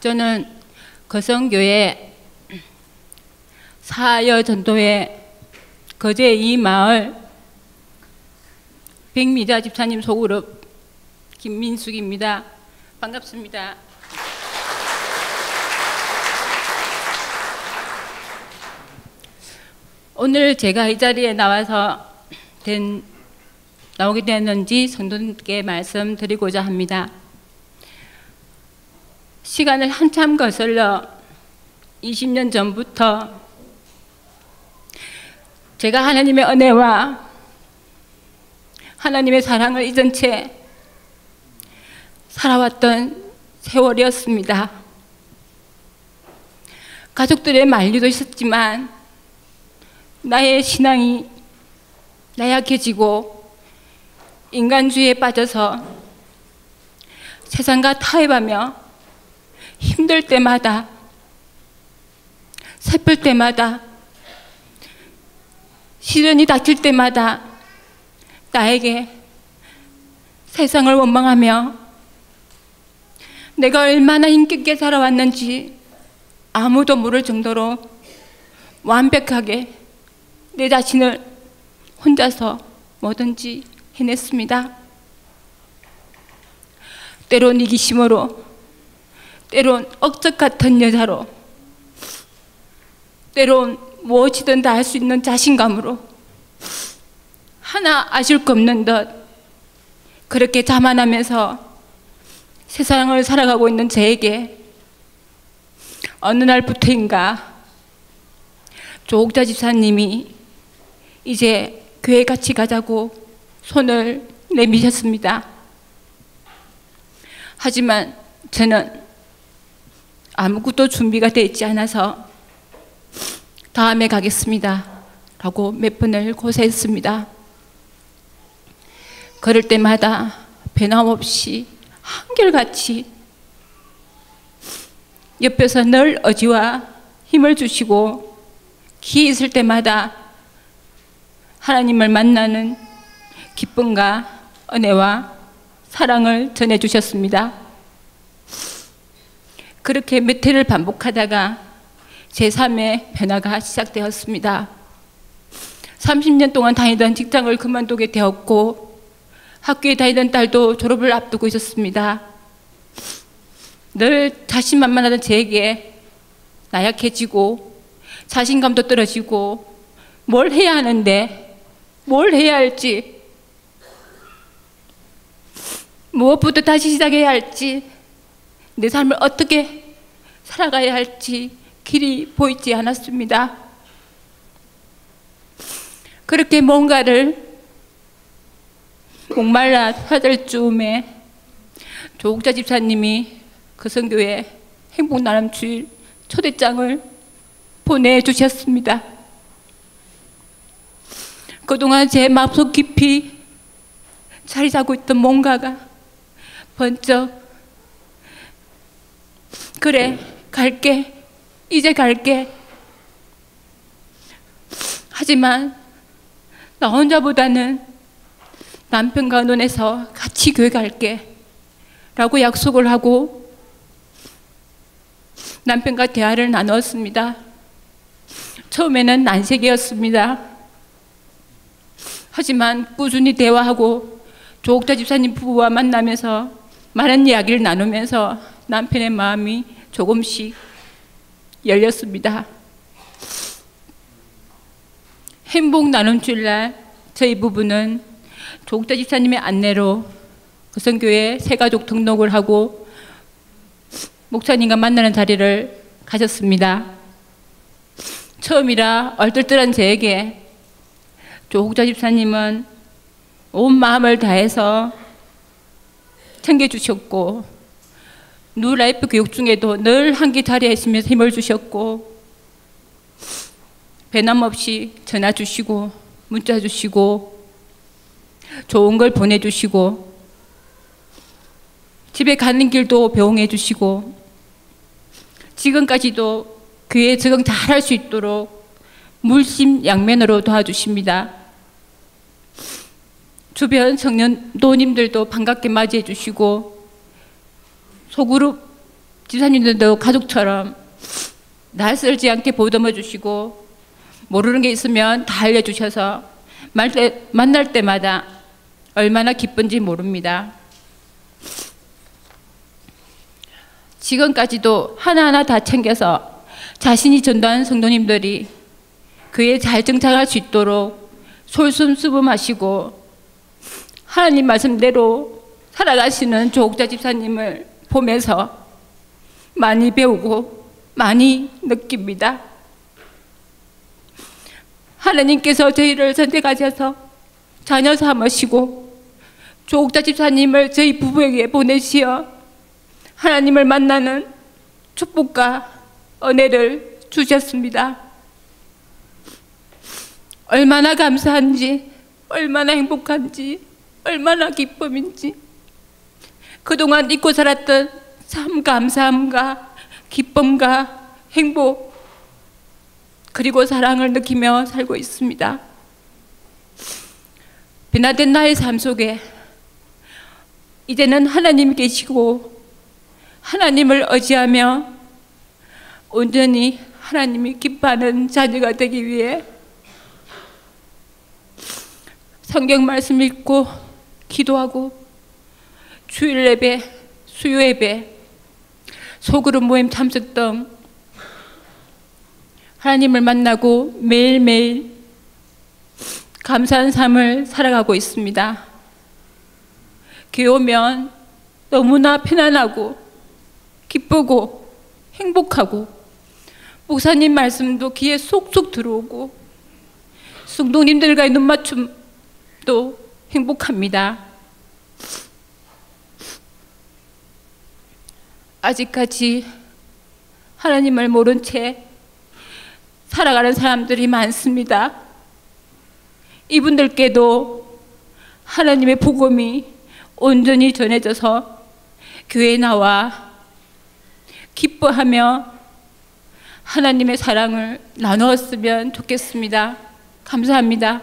저는 거성교회 사여 전도회 거제 이 마을 백미자 집사님 소그룹 김민숙입니다. 반갑습니다. 오늘 제가 이 자리에 나와서 된 나오게 되었는지 성도님께 말씀드리고자 합니다. 시간을 한참 거슬러 20년 전부터 제가 하나님의 은혜와 하나님의 사랑을 잊은 채 살아왔던 세월이었습니다. 가족들의 만류도 있었지만 나의 신앙이 나약해지고 인간주의에 빠져서 세상과 타협하며 힘들 때마다 슬플 때마다 시련이 닥칠 때마다 나에게 세상을 원망하며 내가 얼마나 힘겹게 살아왔는지 아무도 모를 정도로 완벽하게 내 자신을 혼자서 뭐든지 해냈습니다. 때론 이기심으로, 때론 억적 같은 여자로, 때론 무엇이든 다 할 수 있는 자신감으로 하나 아실 것 없는 듯 그렇게 자만하면서 세상을 살아가고 있는 저에게 어느 날부터인가 조옥자 집사님이 이제 교회 같이 가자고 손을 내미셨습니다. 하지만 저는 아무것도 준비가 되어 있지 않아서 다음에 가겠습니다. 라고 몇 번을 고세했습니다. 그럴 때마다 변함없이 한결같이 옆에서 늘 어지와 힘을 주시고 기 있을 때마다 하나님을 만나는 기쁨과 은혜와 사랑을 전해 주셨습니다. 그렇게 몇 해를 반복하다가 제3의 변화가 시작되었습니다. 30년 동안 다니던 직장을 그만두게 되었고 학교에 다니던 딸도 졸업을 앞두고 있었습니다. 늘 자신만만하던 제게 나약해지고 자신감도 떨어지고 뭘 해야 하는데 뭘 해야 할지 무엇부터 다시 시작해야 할지 내 삶을 어떻게 살아가야 할지 길이 보이지 않았습니다. 그렇게 뭔가를 목말라 사절 쯤에 조국자 집사님이 그 성교회 행복나눔 주일 초대장을 보내주셨습니다. 그동안 제 마음속 깊이 자리 잡고 있던 뭔가가 번쩍 그래 갈게 이제 갈게 하지만 나 혼자보다는 남편과 논해서 같이 교회 갈게 라고 약속을 하고 남편과 대화를 나누었습니다. 처음에는 난색이었습니다. 하지만 꾸준히 대화하고 조옥자 집사님 부부와 만나면서 많은 이야기를 나누면서 남편의 마음이 조금씩 열렸습니다. 행복 나눔 주일날 저희 부부는 조국자 집사님의 안내로 거성교회 새가족 등록을 하고 목사님과 만나는 자리를 가졌습니다. 처음이라 얼떨떨한 저에게 조국자 집사님은 온 마음을 다해서 챙겨주셨고 뉴 라이프 교육 중에도 늘 한기 자리에 있으면서 힘을 주셨고 배남없이 전화 주시고 문자 주시고 좋은 걸 보내주시고 집에 가는 길도 배웅해 주시고 지금까지도 교회 적응 잘 할 수 있도록 물심양면으로 도와주십니다. 주변 청년도님들도 반갑게 맞이해 주시고 소그룹 집사님들도 가족처럼 낯설지 않게 보듬어 주시고 모르는 게 있으면 다 알려주셔서 만날 때마다 얼마나 기쁜지 모릅니다. 지금까지도 하나하나 다 챙겨서 자신이 전도한 성도님들이 그에 잘 정착할 수 있도록 솔선수범하시고 하나님 말씀대로 살아가시는 조옥자 집사님을 보면서 많이 배우고 많이 느낍니다. 하나님께서 저희를 선택하셔서 자녀 삼으시고 조옥자 집사님을 저희 부부에게 보내시어 하나님을 만나는 축복과 은혜를 주셨습니다. 얼마나 감사한지, 얼마나 행복한지, 얼마나 기쁨인지, 그동안 잊고 살았던 참 감사함과 기쁨과 행복, 그리고 사랑을 느끼며 살고 있습니다. 변화된 나의 삶 속에 이제는 하나님 계시고 하나님을 의지하며 온전히 하나님이 기뻐하는 자녀가 되기 위해 성경 말씀 읽고 기도하고 주일 예배, 수요 예배, 소그룹 모임 참석 등 하나님을 만나고 매일매일 감사한 삶을 살아가고 있습니다. 교회 오면 너무나 편안하고 기쁘고 행복하고 목사님 말씀도 귀에 쏙쏙 들어오고 성도님들과의 눈맞춤도 행복합니다. 아직까지 하나님을 모른 채 살아가는 사람들이 많습니다. 이분들께도 하나님의 복음이 온전히 전해져서 교회에 나와 기뻐하며 하나님의 사랑을 나누었으면 좋겠습니다. 감사합니다.